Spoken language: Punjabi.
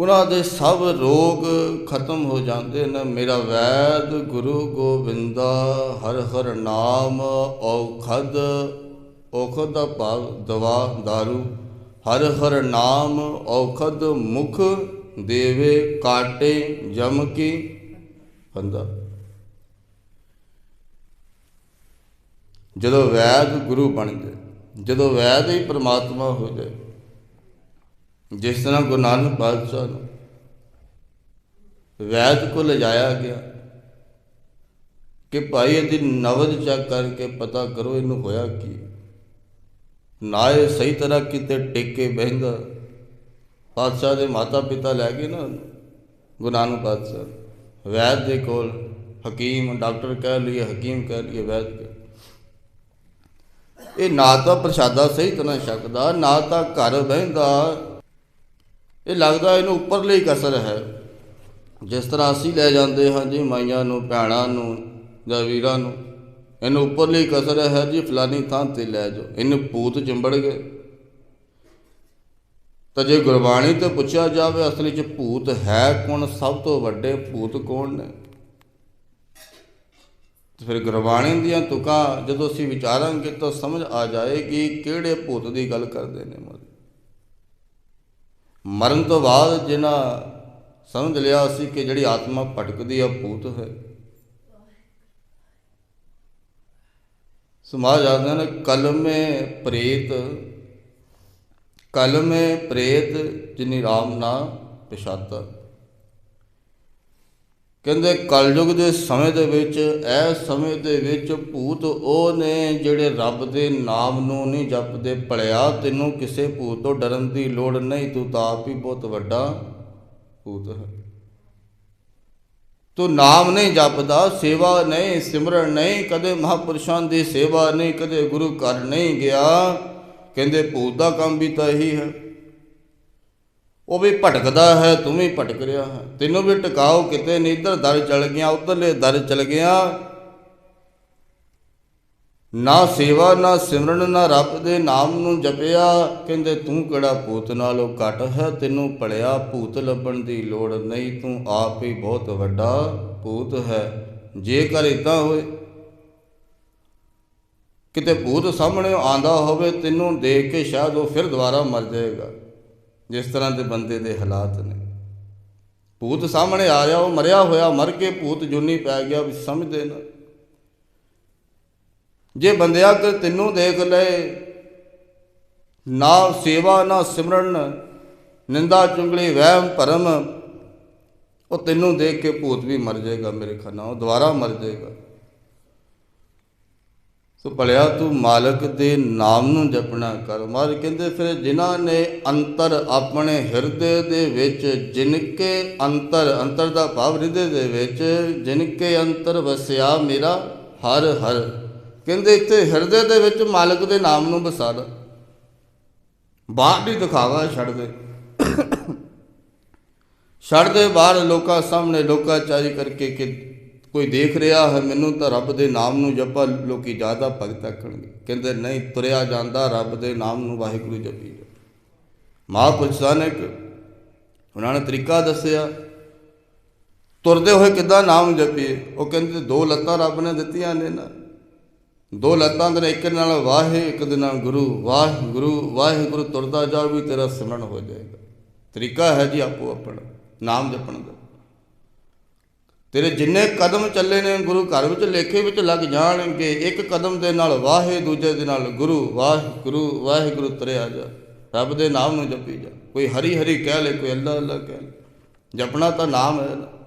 ਉਹਨਾਂ ਦੇ ਸਭ ਰੋਗ ਖਤਮ ਹੋ ਜਾਂਦੇ ਨੇ। ਮੇਰਾ ਵੈਦ ਗੁਰੂ ਗੋਬਿੰਦਾ, ਹਰ ਹਰ ਨਾਮ ਔਖਦ ਔਖਦ ਦਾ ਭਾਵ ਦਵਾ दारू ਹਰ ਹਰ ਨਾਮ ਔਖਦ ਮੁਖ ਦੇਵੇ, ਕਾਟੇ, ਜਮ ਕੀ। ਬੰਦਾ। ਜਦੋਂ ਵੈਦ ਗੁਰੂ ਬਣ ਜਾਏ, ਜਦੋਂ ਵੈਦ ਹੀ ਪ੍ਰਮਾਤਮਾ ਹੋ ਜਾਏ ਜਿਸ ਤਰ੍ਹਾਂ ਗੁਰੂ ਨਾਨਕ ਪਾਤਸ਼ਾਹ ਨੂੰ ਵੈਦ ਕੋ ਲਿਜਾਇਆ ਗਿਆ ਕਿ ਭਾਈ ਇਹਦੀ ਨਵਦ ਚੈੱਕ ਕਰਕੇ ਪਤਾ ਕਰੋ ਇਹਨੂੰ ਹੋਇਆ ਕੀ। ਨਾ ਇਹ ਸਹੀ ਤਰ੍ਹਾਂ ਕਿਤੇ ਟਿਕ ਕੇ ਬਹਿੰਦਾ। ਪਾਤਸ਼ਾਹ ਦੇ ਮਾਤਾ ਪਿਤਾ ਲੈ ਗਏ ਨਾ ਉਹਨੂੰ, ਗੁਰੂ ਨਾਨਕ ਪਾਤਸ਼ਾਹ। ਵੈਦ ਦੇ ਕੋਲ ਹਕੀਮ ਡਾਕਟਰ ਕਹਿ ਲਈਏ ਹਕੀਮ ਕਹਿ ਲਈਏ ਵੈਦ ਇਹ ਨਾ ਤਾਂ ਪ੍ਰਸ਼ਾਦਾ ਸਹੀ ਤਰ੍ਹਾਂ ਛਕਦਾ ਨਾ ਤਾਂ ਘਰ ਬਹਿੰਦਾ। ਇਹ ਲੱਗਦਾ ਇਹਨੂੰ ਉੱਪਰਲੀ ਕਸਰ ਹੈ। ਜਿਸ ਤਰ੍ਹਾਂ ਅਸੀਂ ਲੈ ਜਾਂਦੇ ਹਾਂ ਜੀ ਮਾਈਆਂ ਨੂੰ, ਭੈਣਾਂ ਨੂੰ ਜਾਂ ਵੀਰਾਂ ਨੂੰ, ਇਹਨੂੰ ਉੱਪਰਲੀ ਕਸਰ ਹੈ ਜੀ, ਫਲਾਨੀ ਥਾਂ ਤੇ ਲੈ ਜਾਓ। ਇਹਨੂੰ ਭੂਤ ਚਿੰਬੜ ਗਏ। ਤਾਂ ਜੇ ਗੁਰਬਾਣੀ ਤੇ ਪੁੱਛਿਆ ਜਾਵੇ, ਅਸਲੀ ਚ ਭੂਤ ਹੈ ਕੌਣ? ਸਭ ਤੋਂ ਵੱਡੇ ਭੂਤ ਕੌਣ ਨੇ? ਫਿਰ ਗੁਰਬਾਣੀ ਦੀਆਂ ਤੁਕਾਂ ਜਦੋਂ ਅਸੀਂ ਵਿਚਾਰਾਂਗੇ ਤਾਂ ਸਮਝ ਆ ਜਾਏਗੀ ਕਿਹੜੇ ਭੂਤ ਦੀ ਗੱਲ ਕਰਦੇ ਨੇ ਮਰ ਮਰਨ ਤੋਂ ਬਾਅਦ ਜਿਨ੍ਹਾਂ ਸਮਝ ਲਿਆ ਸੀ ਕਿ ਜਿਹੜੀ ਆਤਮਾ ਭਟਕਦੀ ਆ ਭੂਤ ਹੈ। ਸਮਾਜ ਆਖਦੇ ਨੇ, ਕਲਮੇ ਪ੍ਰੇਤ ਕਲਮੇ ਪ੍ਰੇਤ ਜਿਨੀ ਰਾਮ ਨਾ ਪਛਾਤਾ ਕਹਿੰਦੇ ਕਲਯੁਗ ਦੇ ਸਮੇਂ ਦੇ ਵਿੱਚ ਇਹ ਸਮੇਂ ਦੇ ਵਿੱਚ ਭੂਤ ਉਹ ਨੇ ਜਿਹੜੇ ਰੱਬ ਦੇ ਨਾਮ ਨੂੰ ਨਹੀਂ ਜਪਦੇ, ਭਲਿਆ ਤੈਨੂੰ ਕਿਸੇ ਭੂਤ ਤੋਂ ਡਰਨ ਦੀ ਲੋੜ ਨਹੀਂ, ਤੂੰ ਤਾਂ ਆਪ ਹੀ ਬਹੁਤ ਵੱਡਾ ਭੂਤ ਹੈ। ਤੂੰ ਨਾਮ ਨਹੀਂ ਜਪਦਾ, ਸੇਵਾ ਨਹੀਂ, ਸਿਮਰਨ ਨਹੀਂ, ਕਦੇ ਮਹਾਪੁਰਸ਼ਾਂ ਦੀ ਸੇਵਾ ਨਹੀਂ, ਕਦੇ ਗੁਰੂ ਘਰ ਨਹੀਂ ਗਿਆ। ਕਹਿੰਦੇ ਭੂਤ ਦਾ ਕੰਮ ਵੀ ਤਾਂ ਇਹੀ ਹੈ। ਉਹ ਵੀ ਭਟਕਦਾ ਹੈ, ਤੂੰ ਵੀ ਭਟਕ ਰਿਹਾ ਹੈ। ਤੈਨੂੰ ਵੀ ਟਿਕਾਓ ਕਿਤੇ ਨਹੀਂ, ਇੱਧਰ ਦਰ ਚਲ ਗਿਆ, ਉਧਰਲੇ ਦਰ ਚਲ ਗਿਆ। ਨਾ ਸੇਵਾ, ਨਾ ਸਿਮਰਨ, ਨਾ ਰੱਬ ਦੇ ਨਾਮ ਨੂੰ ਜਪਿਆ। ਕਹਿੰਦੇ, ਤੂੰ ਕਿਹੜਾ ਭੂਤ ਨਾਲੋਂ ਘਟ ਹੈ? ਤੈਨੂੰ ਭਲਿਆ ਭੂਤ ਲੱਭਣ ਦੀ ਲੋੜ ਨਹੀਂ। ਤੂੰ ਆਪ ਹੀ ਬਹੁਤ ਵੱਡਾ ਭੂਤ ਹੈ। ਜੇਕਰ ਇਦਾਂ ਹੋਏ, ਕਿਤੇ ਭੂਤ ਸਾਹਮਣੇ ਆਂਦਾ ਹੋਵੇ, ਤੈਨੂੰ ਦੇਖ ਕੇ ਸ਼ਾਇਦ ਉਹ ਫਿਰ ਦੁਬਾਰਾ ਮਰ ਜਾਏਗਾ। ਜਿਸ ਤਰ੍ਹਾਂ ਦੇ ਬੰਦੇ ਦੇ ਹਾਲਾਤ ਨੇ। ਭੂਤ ਸਾਹਮਣੇ ਆ ਰਿਹਾ ਉਹ ਮਰਿਆ ਹੋਇਆ, ਮਰ ਕੇ ਭੂਤ ਜੁਨੀ ਪੈ ਗਿਆ, ਵੀ ਸਮਝਦੇ ਨਾ। ਜੇ ਬੰਦਿਆ 'ਤੇ ਤੈਨੂੰ ਦੇਖ ਲਏ, ਨਾ ਸੇਵਾ, ਨਾ ਸਿਮਰਨ, ਨਿੰਦਾ, ਚੁੰਗਲੀ, ਵਹਿਮ, ਭਰਮ, ਉਹ ਤੈਨੂੰ ਦੇਖ ਕੇ ਭੂਤ ਵੀ ਮਰ ਜਾਏਗਾ ਮੇਰੇ ਖਾਨਾ ਉਹ ਦੁਬਾਰਾ ਮਰ ਜਾਏਗਾ। ਸੋ ਭਲਿਆ ਤੂੰ ਮਾਲਕ ਦੇ ਨਾਮ ਨੂੰ ਜਪਣਾ ਕਰ ਮਾਰ ਕਹਿੰਦੇ ਫਿਰ ਜਿਨ੍ਹਾਂ ਨੇ ਅੰਤਰ ਆਪਣੇ ਹਿਰਦੇ ਦੇ ਵਿੱਚ, ਜਿਨਕੇ ਅੰਤਰ ਅੰਤਰ ਦਾ ਭਾਵ ਹਿਰਦੇ ਦੇ ਵਿੱਚ, ਜਿਨਕੇ ਅੰਤਰ ਵਸਿਆ ਮੇਰਾ ਹਰ ਹਰ। ਕਹਿੰਦੇ ਇੱਥੇ ਹਿਰਦੇ ਦੇ ਵਿੱਚ ਮਾਲਕ ਦੇ ਨਾਮ ਨੂੰ ਵਸਾ ਲੈ। ਬਾਹਰ ਨਹੀਂ ਦਿਖਾਵਾ ਛੱਡ ਦੇ। ਛੱਡ ਦੇ ਬਾਹਰ ਲੋਕਾਂ ਸਾਹਮਣੇ ਲੋਕਾਂ ਚਾਰੀ ਕਰਕੇ ਕਿ ਕੋਈ ਦੇਖ ਰਿਹਾ ਹੈ, ਮੈਨੂੰ ਤਾਂ ਰੱਬ ਦੇ ਨਾਮ ਨੂੰ ਜਪਾ, ਲੋਕੀ ਜ਼ਿਆਦਾ ਭਗਤ ਆਖਣਗੇ। ਕਹਿੰਦੇ, ਨਹੀਂ, ਤੁਰਿਆ ਜਾਂਦਾ ਰੱਬ ਦੇ ਨਾਮ ਨੂੰ, ਵਾਹਿਗੁਰੂ ਜਪੀ ਜਾ। ਮਹਾਂਪੁਰਸ਼ਾਂ ਨੇ ਇੱਕ ਉਹਨਾਂ ਨੇ ਤਰੀਕਾ ਦੱਸਿਆ, ਤੁਰਦੇ ਹੋਏ ਕਿੱਦਾਂ ਨਾਮ ਜਪੀਏ? ਉਹ ਕਹਿੰਦੇ, ਦੋ ਲੱਤਾਂ ਰੱਬ ਨੇ ਦਿੱਤੀਆਂ ਨੇ ਨਾ। ਦੋ ਲੱਤਾਂ ਦੇ ਨਾਲ ਇੱਕ ਨਾਲ ਵਾਹੇ, ਇੱਕ ਦੇ ਨਾਲ ਗੁਰੂ। ਵਾਹਿਗੁਰੂ ਵਾਹਿਗੁਰੂ ਤੁਰਦਾ ਜਾ ਵੀ ਤੇਰਾ ਸਿਮਰਨ ਹੋ ਜਾਏਗਾ। ਤਰੀਕਾ ਹੈ ਜੀ ਆਪੋ ਆਪਣਾ ਨਾਮ ਜਪਣ ਦਾ। ਤੇਰੇ ਜਿੰਨੇ ਕਦਮ ਚੱਲੇ ਨੇ ਗੁਰੂ ਘਰ ਵਿੱਚ, ਲੇਖੇ ਵਿੱਚ ਲੱਗ ਜਾਣਗੇ, ਇੱਕ ਕਦਮ ਦੇ ਨਾਲ ਵਾਹੇ, ਦੂਜੇ ਦੇ ਨਾਲ ਗੁਰੂ, ਵਾਹਿਗੁਰੂ ਵਾਹਿਗੁਰੂ ਤਰਿਆ ਜਾ। ਰੱਬ ਦੇ ਨਾਮ ਨੂੰ ਜਪੀ ਜਾ। ਕੋਈ ਹਰੀ ਹਰੀ ਕਹਿ ਲੈ, ਕੋਈ ਅੱਲਾ ਅੱਲਾ ਕਹਿ ਲੈ। ਜਪਣਾ ਤਾਂ ਨਾਮ ਹੈ ਨਾ।